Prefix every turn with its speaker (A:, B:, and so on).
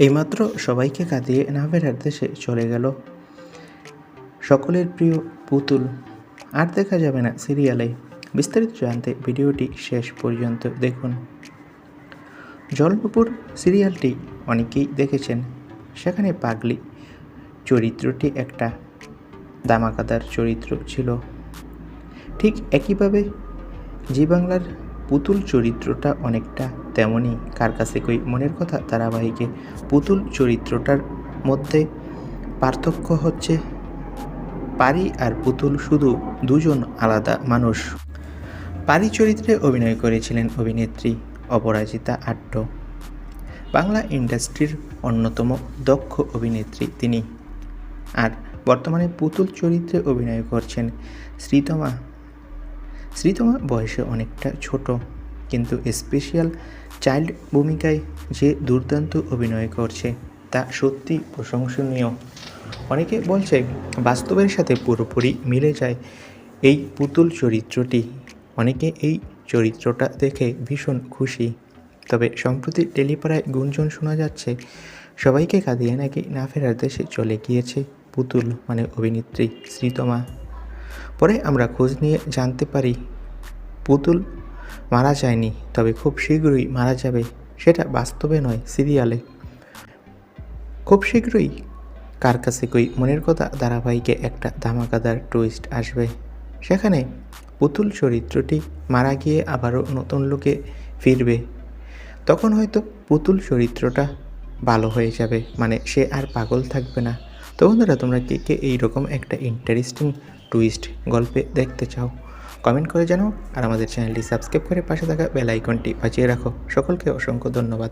A: এইমাত্র সবাইকে কাঁদিয়ে না ফেরার দেশে চলে গেল। সকলের প্রিয় পুতুল, আর দেখা যাবে না সিরিয়ালে। বিস্তারিত জানতে ভিডিওটি শেষ পর্যন্ত দেখুন। জলপুর সিরিয়ালটি অনেকেই দেখেছেন। সেখানে পাগলি চরিত্রটি একটা, দামাকাদার চরিত্র ছিল। ঠিক একইভাবে জি বাংলার পুতুল চরিত্রটা অনেকটা তেমনই কার কাছে কই মনের কথা ধারাবাহিকে পুতুল চরিত্রটার মধ্যে পার্থক্য হচ্ছে পারি আর পুতুল শুধু দুজন আলাদা মানুষ। পারি চরিত্রে অভিনয় করেছিলেন অভিনেত্রী অপরাজিতা আট্ট। বাংলা ইন্ডাস্ট্রির অন্যতম দক্ষ অভিনেত্রী তিনি। আর বর্তমানে পুতুল চরিত্রে অভিনয় করছেন শ্রীতমা। শ্রীতমা বয়সে অনেকটা ছোট। কিন্তু স্পেশাল চাইল্ড ভূমিকায় যে দুর্দান্ত অভিনয় করছে, তা সত্যি প্রশংসনীয়। অনেকে বলছে, বাস্তবের সাথে পুরোপুরি মিলে যায় এই পুতুল চরিত্রটি। অনেকে এই চরিত্রটা দেখে ভীষণ খুশি। তবে সম্প্রতি টেলিপাড়ায় গুঞ্জন শোনা যাচ্ছে, সবাইকে কাঁদিয়ে নাকি না ফেরার দেশে চলে গিয়েছে পুতুল মানে অভিনেত্রী শ্রীতমা। পরে আমরা খোঁজ নিয়ে জানতে পারি, পুতুল মারা যায়নি, তবে খুব শীঘ্রই মারা যাবে, সেটা বাস্তবে নয় সিরিয়ালে। খুব শীঘ্রই কার কাছে কই মনের কথা ধারাবাহিকে একটা ধামাকাদার টুইস্ট আসবে। সেখানে পুতুল চরিত্রটি মারা গিয়ে আবারও নতুন লোকে ফিরবে। তখন হয়তো পুতুল চরিত্রটা ভালো হয়ে যাবে মানে সে আর পাগল থাকবে না। তো বন্ধুরা, তোমরা কে কে এইরকম একটা ইন্টারেস্টিং টুইস্ট গল্পে দেখতে চাও? কমেন্ট করে জানাও আর আমাদের চ্যানেলটি সাবস্ক্রাইব করে পাশে থাকা বেল আইকনটি বাজিয়ে রাখো। সকলকে অসংখ্য ধন্যবাদ।